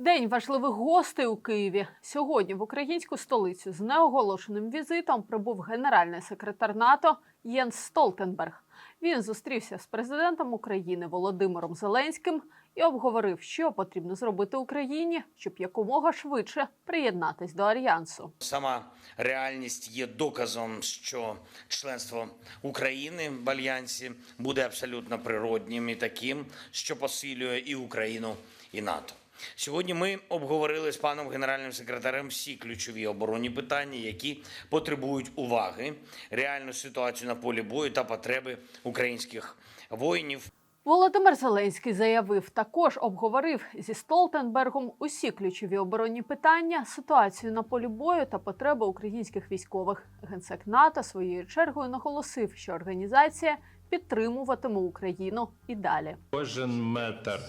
День важливих гостей у Києві. Сьогодні в українську столицю з неоголошеним візитом прибув генеральний секретар НАТО Єнс Столтенберг. Він зустрівся з президентом України Володимиром Зеленським і обговорив, що потрібно зробити Україні, щоб якомога швидше приєднатись до альянсу. Сама реальність є доказом, що членство України в альянсі буде абсолютно природнім і таким, що посилює і Україну, і НАТО. Сьогодні ми обговорили з паном генеральним секретарем всі ключові оборонні питання, які потребують уваги, реальну ситуацію на полі бою та потреби українських воїнів. Володимир Зеленський заявив, також обговорив зі Столтенбергом усі ключові оборонні питання, ситуацію на полі бою та потреби українських військових. Генсек НАТО своєю чергою наголосив, що організація підтримуватиме Україну і далі. Кожен метр,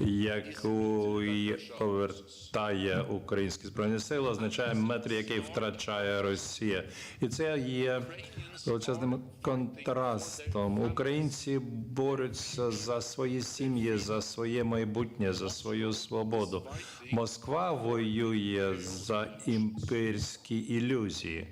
який повертає українські збройні сили, означає метр, який втрачає Росія, і це є величезним контрастом. Українці борються за свої сім'ї, за своє майбутнє, за свою свободу. Москва воює за імперські ілюзії.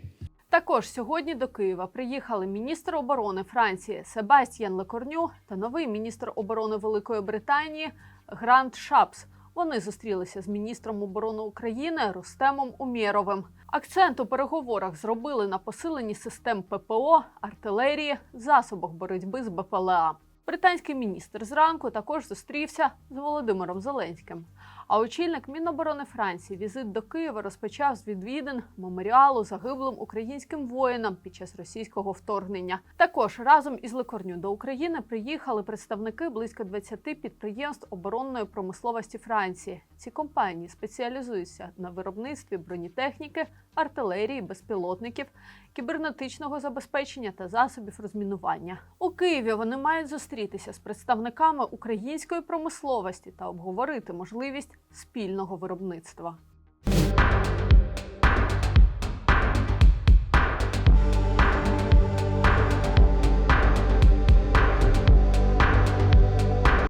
Також сьогодні до Києва приїхали міністр оборони Франції Себастьян Лекорню та новий міністр оборони Великої Британії Грант Шапс. Вони зустрілися з міністром оборони України Рустемом Умєровим. Акцент у переговорах зробили на посиленні систем ППО, артилерії, засобах боротьби з БПЛА. Британський міністр зранку також зустрівся з Володимиром Зеленським. А очільник Міноборони Франції візит до Києва розпочав з відвідин меморіалу загиблим українським воїнам під час російського вторгнення. Також разом із Лекорню до України приїхали представники близько 20 підприємств оборонної промисловості Франції. Ці компанії спеціалізуються на виробництві бронетехніки, артилерії, безпілотників, кібернетичного забезпечення та засобів розмінування. У Києві вони мають зустрітися з представниками української промисловості та обговорити можливість спільного виробництва.